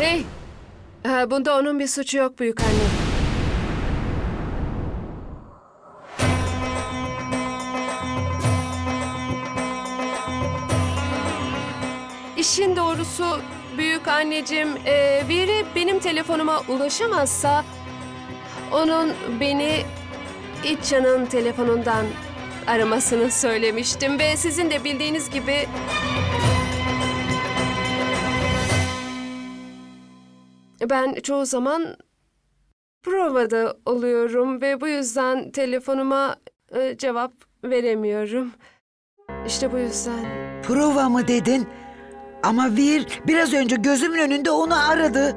Hey, e, bunda onun bir suçu yok büyük anne. İşin doğrusu büyük anneciğim, e, biri benim telefonuma ulaşamazsa onun beni İtça'nın telefonundan aramasını söylemiştim ve sizin de bildiğiniz gibi ben çoğu zaman provada oluyorum ve bu yüzden telefonuma e, cevap veremiyorum. İşte bu yüzden. Prova mı dedin? Ama Vir biraz önce gözümün önünde onu aradı.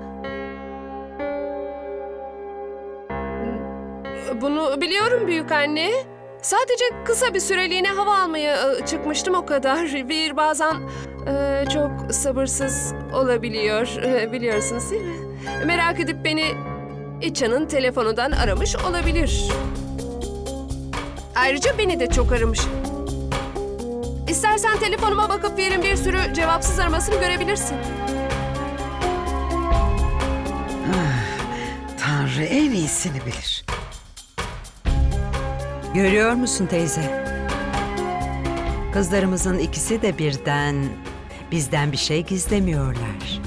Bunu biliyorum büyük anne. Sadece kısa bir süreliğine hava almaya e, çıkmıştım o kadar. Bir bazen e, çok sabırsız olabiliyor. E, biliyorsunuz değil mi? Merak edip beni İçan'ın telefonundan aramış olabilir. Ayrıca beni de çok aramış. İstersen telefonuma bakıp verin bir sürü cevapsız aramasını görebilirsin. Tanrı en iyisini bilir. Görüyor musun teyze? Kızlarımızın ikisi de birden bizden bir şey gizlemiyorlar.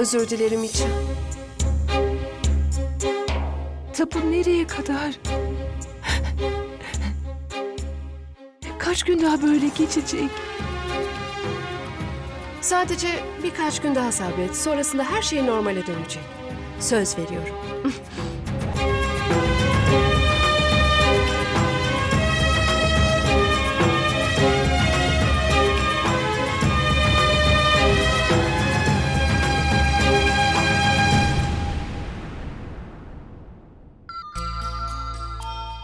Özür dilerim İçan. Tapu nereye kadar? Kaç gün daha böyle geçecek? Sadece birkaç gün daha sabret. Sonrasında her şey normale dönecek. Söz veriyorum.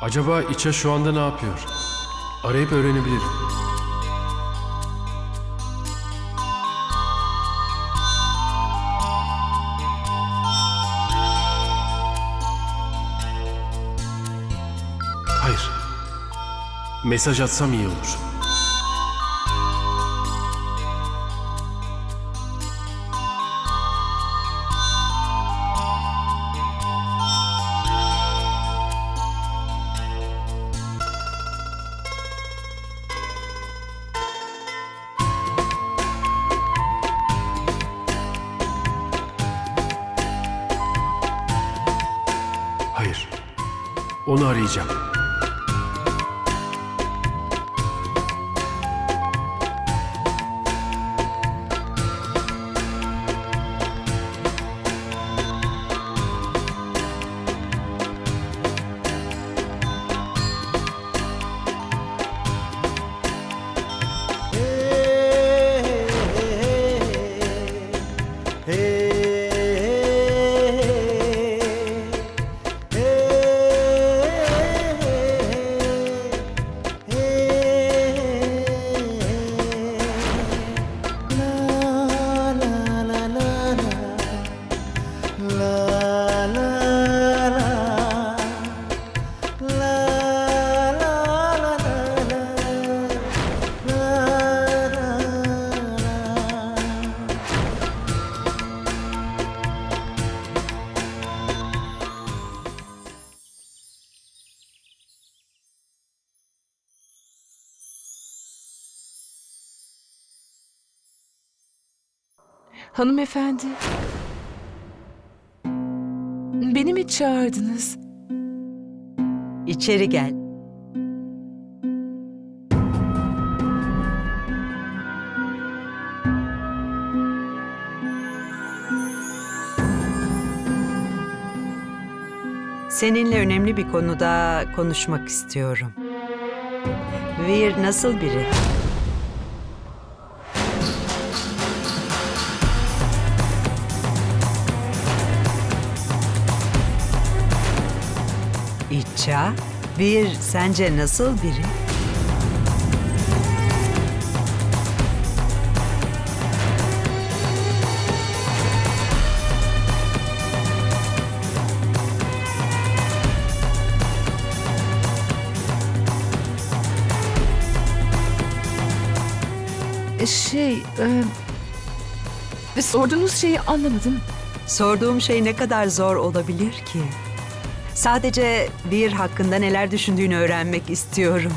Acaba İça şu anda ne yapıyor? Arayıp öğrenebilirim. Hayır. Mesaj atsam iyi olur. Onu arayacağım. Hanımefendi. Beni mi çağırdınız? İçeri gel. Seninle önemli bir konuda konuşmak istiyorum. Vir nasıl biri? İça, Veer sence nasıl biri? E, Şey, e, sorduğunuz şeyi anlamadım. Sorduğum şey ne kadar zor olabilir ki? Sadece Veer hakkında neler düşündüğünü öğrenmek istiyorum.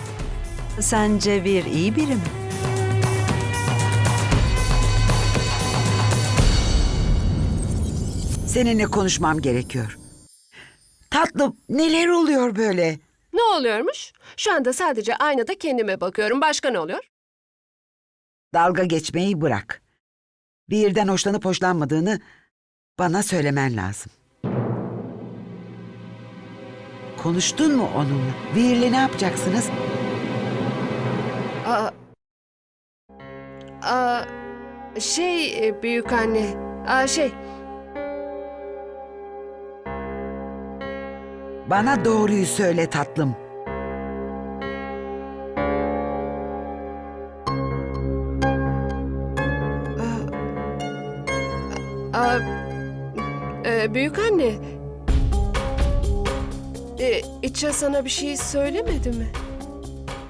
Sence Veer iyi biri mi? Seninle konuşmam gerekiyor. Tatlım neler oluyor böyle? Ne oluyormuş? Şu anda sadece aynada kendime bakıyorum. Başka ne oluyor? Dalga geçmeyi bırak. Birden hoşlanıp hoşlanmadığını bana söylemen lazım. Konuştun mu onunla? Virle ne yapacaksınız? Aa, aa, şey e, büyük anne. Aa, şey Bana doğruyu söyle tatlım. aa, e, büyük anne. E, İça sana bir şey söylemedi mi?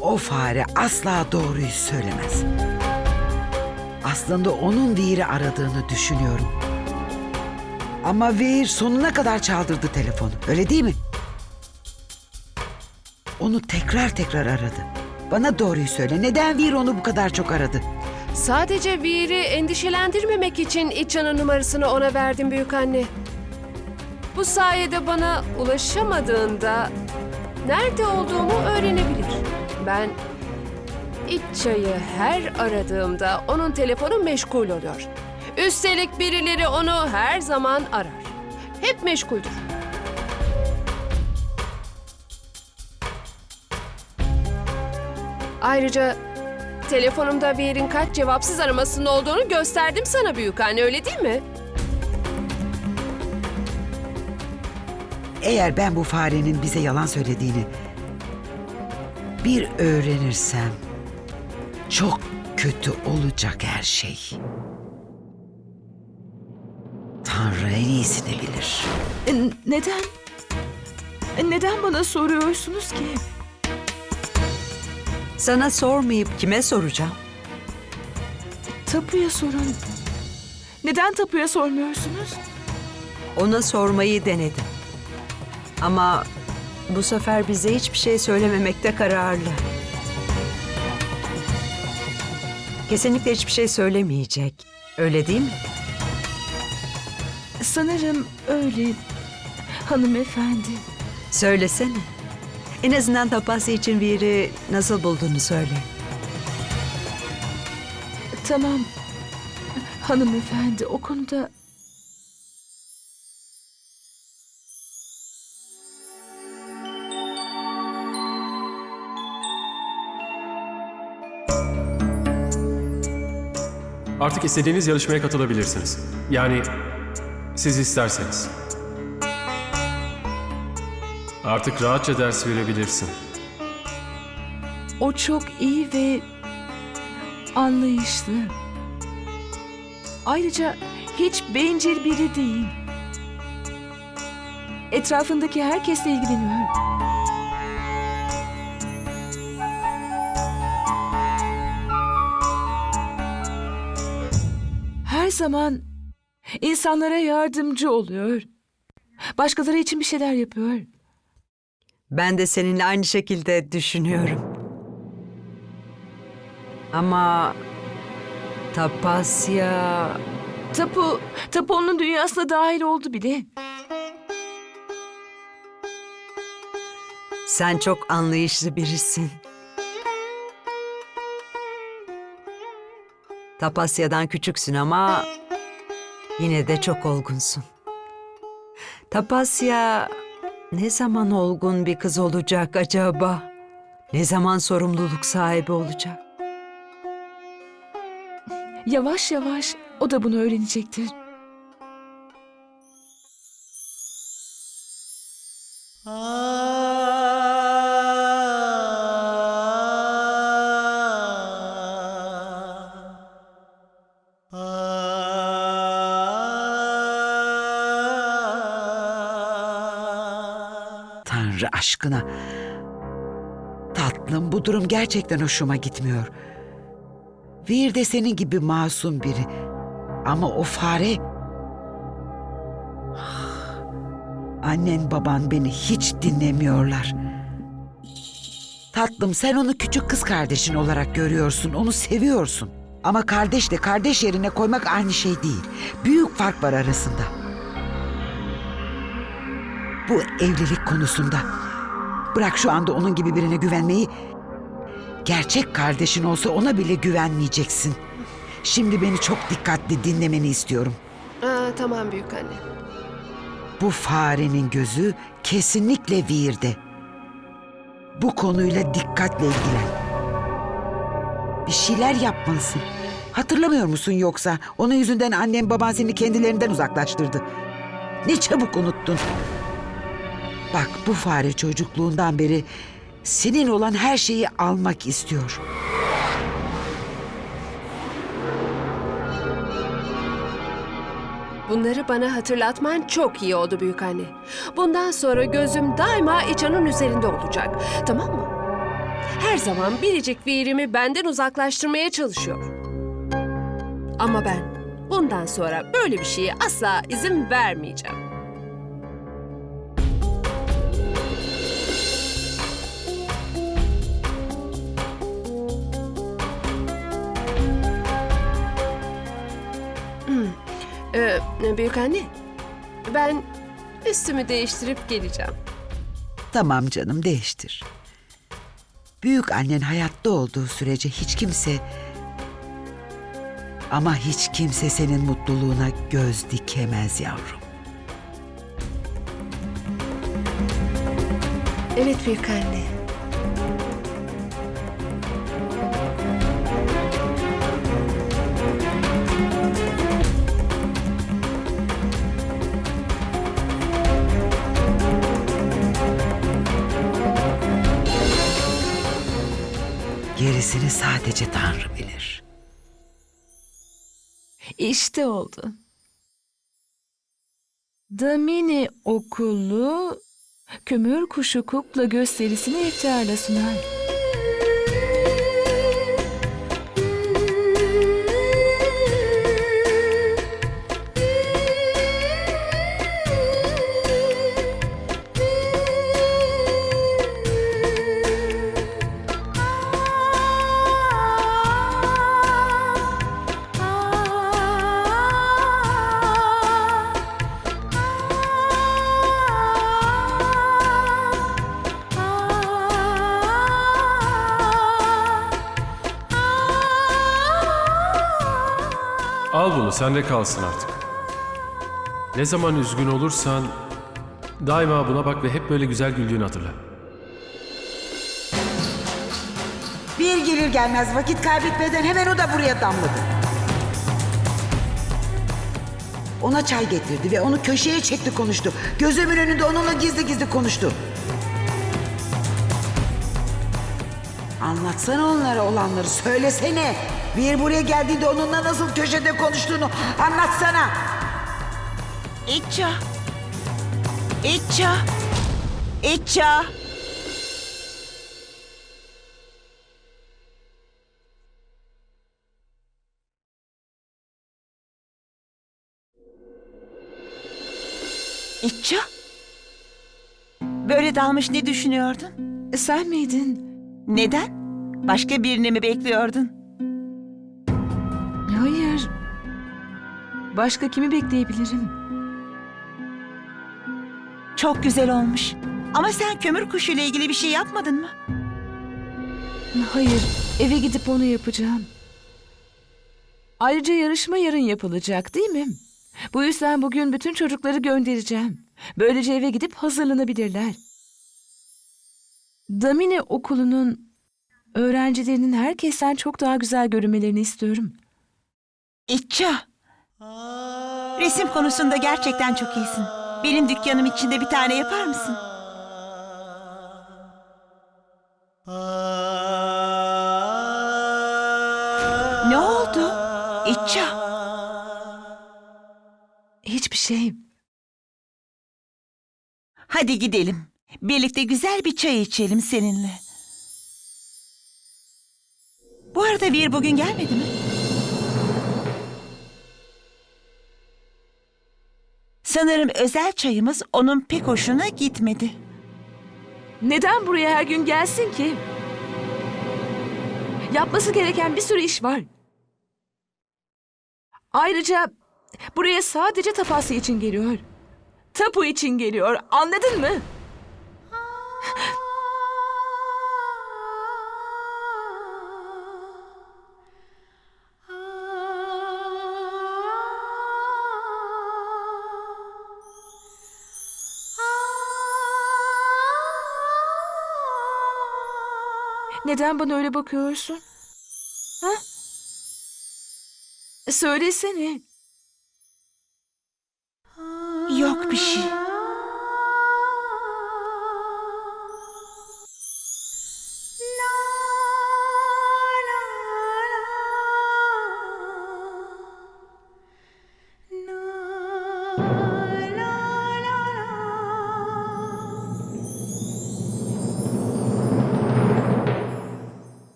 O fare asla doğruyu söylemez. Aslında onun Vir'i aradığını düşünüyorum. Ama Vir sonuna kadar çaldırdı telefonu. Öyle değil mi? Onu tekrar tekrar aradı. Bana doğruyu söyle. Neden Vir onu bu kadar çok aradı? Sadece Vir'i endişelendirmemek için İça'nın numarasını ona verdim büyük anne. Bu sayede bana ulaşamadığında nerede olduğumu öğrenebilir. Ben İça'yı her aradığımda onun telefonu meşgul oluyor. Üstelik birileri onu her zaman arar. Hep meşguldür. Ayrıca telefonumda Vir'in kaç cevapsız aramasının olduğunu gösterdim sana büyük anne öyle değil mi? Eğer ben bu farenin bize yalan söylediğini bir öğrenirsem çok kötü olacak her şey. Tanrı en iyisini bilir. E, neden? E, neden bana soruyorsunuz ki? Sana sormayıp kime soracağım? Tapuya sorun. Neden tapuya sormuyorsunuz? Ona sormayı denedim. Ama bu sefer bize hiçbir şey söylememekte kararlı. Kesinlikle hiçbir şey söylemeyecek. Öyle değil mi? Sanırım öyle hanımefendi. Söylesene. En azından Tapasya için Veer'i nasıl bulduğunu söyle. Tamam. Hanımefendi o konuda Artık istediğiniz yarışmaya katılabilirsiniz. Yani siz isterseniz. Artık rahatça ders verebilirsin. o çok iyi ve anlayışlı. Ayrıca hiç bencil biri değil. Etrafındaki herkesle ilgileniyor. Zaman insanlara yardımcı oluyor. Başkaları için bir şeyler yapıyor. Ben de seninle aynı şekilde düşünüyorum. Ama Tapasya Tapu, Tapu onun dünyasına dahil oldu bile. sen çok anlayışlı birisin. Tapasya'dan küçüksün ama yine de çok olgunsun. Tapasya Ne zaman olgun bir kız olacak acaba? Ne zaman sorumluluk sahibi olacak? Yavaş yavaş o da bunu öğrenecektir. Aşkına. Tatlım bu durum gerçekten hoşuma gitmiyor. Vir de senin gibi masum biri. Ama o fare... Annen baban beni hiç dinlemiyorlar. Tatlım sen onu küçük kız kardeşin olarak görüyorsun, onu seviyorsun. Ama kardeşle kardeş yerine koymak aynı şey değil. Büyük fark var arasında. Bu evlilik konusunda. Bırak şu anda onun gibi birine güvenmeyi. Gerçek kardeşin olsa ona bile güvenmeyeceksin. Şimdi beni çok dikkatli dinlemeni istiyorum. Aa, tamam büyük anne. Bu farenin gözü kesinlikle Vir'de. Bu konuyla dikkatle ilgilen. Bir şeyler yapmalısın. Hatırlamıyor musun yoksa? Onun yüzünden annem baban seni kendilerinden uzaklaştırdı. Ne çabuk unuttun. Bak bu fare çocukluğundan beri senin olan her şeyi almak istiyor. Bunları bana hatırlatman çok iyi oldu büyük anne. Bundan sonra gözüm daima İçan'ın üzerinde olacak. Tamam mı? Her zaman biricik virimi benden uzaklaştırmaya çalışıyor. Ama ben bundan sonra böyle bir şeye asla izin vermeyeceğim. Ee, büyük anne, ben üstümü değiştirip geleceğim. Tamam canım değiştir. Büyük annen hayatta olduğu sürece hiç kimse ama hiç kimse senin mutluluğuna göz dikemez yavrum. Evet büyük anne. Gerisini sadece Tanrı bilir. İşte oldu. Damini okulu kömür kuşu kukla gösterisini iftiharla sunar. Al bunu sende kalsın artık. Ne zaman üzgün olursan daima buna bak ve hep böyle güzel güldüğünü hatırla. Bir gelir gelmez vakit kaybetmeden hemen o da buraya damladı. Ona çay getirdi ve onu köşeye çekti konuştu. Gözümün önünde onunla gizli gizli konuştu. Anlatsana onlara olanları söylesene. Bir buraya geldiğinde onunla nasıl köşede konuştuğunu anlatsana. İça. İça. İça. İça. Böyle dalmış ne düşünüyordun? E, Sen miydin? Neden? Başka birini mi bekliyordun? Başka kimi bekleyebilirim? Çok güzel olmuş. Ama sen kömür kuşu ile ilgili bir şey yapmadın mı? Hayır, eve gidip onu yapacağım. Ayrıca yarışma yarın yapılacak değil mi? Bu yüzden bugün bütün çocukları göndereceğim. Böylece eve gidip hazırlanabilirler. Damine okulunun öğrencilerinin herkesten çok daha güzel görünmelerini istiyorum. İtça. Resim konusunda gerçekten çok iyisin. Benim dükkanım içinde bir tane yapar mısın? Ne oldu? İtça. Hiçbir şey. Hadi gidelim. Birlikte güzel bir çay içelim seninle. Bu arada Vir bugün gelmedi mi? Sanırım özel çayımız onun pek hoşuna gitmedi. Neden buraya her gün gelsin ki? Yapması gereken bir sürü iş var. Ayrıca buraya sadece tapası için geliyor. Tapu için geliyor. Anladın mı? Neden bana öyle bakıyorsun? Ha? Söylesene. Yok bir şey.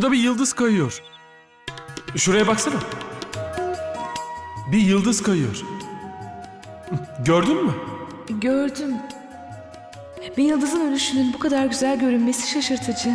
Orada bir yıldız kayıyor. Şuraya baksana. Bir yıldız kayıyor. Gördün mü? Gördüm. Bir yıldızın ölüşünün bu kadar güzel görünmesi şaşırtıcı.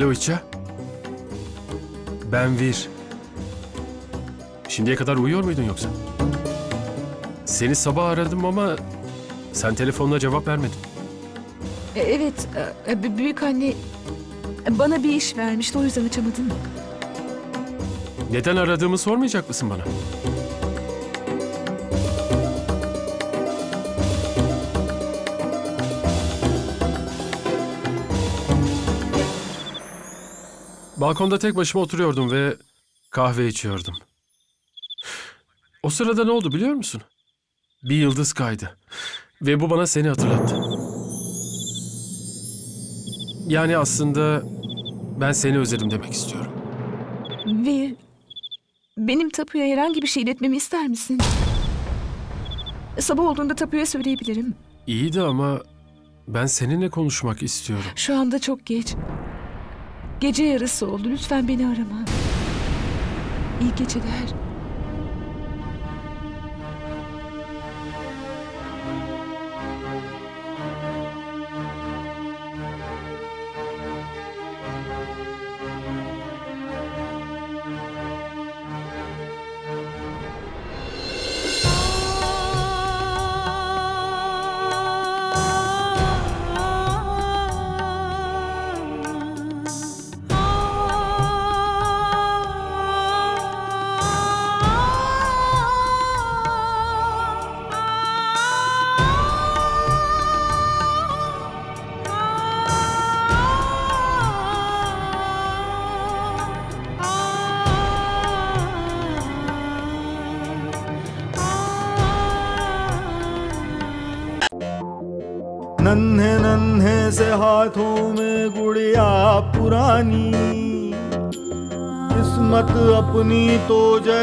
Alo İça. Ben Vir. Şimdiye kadar uyuyor muydun yoksa? Seni sabah aradım ama sen telefonuna cevap vermedin. e, evet, e, e, büyük anne Bana bir iş vermişti o yüzden açamadım. Neden aradığımı sormayacak mısın bana? Balkonda tek başıma oturuyordum ve kahve içiyordum. O sırada ne oldu biliyor musun? Bir yıldız kaydı. Ve bu bana seni hatırlattı. Yani aslında ben seni özledim demek istiyorum. Vir, benim Tapu'ya herhangi bir şey iletmemi ister misin? Sabah olduğunda Tapu'ya söyleyebilirim. İyiydi ama ben seninle konuşmak istiyorum. Şu anda çok geç. Gece yarısı oldu. Lütfen beni arama. İyi geceler. हाथों में गुड़िया पुरानी। किस्मत अपनी तो जैसे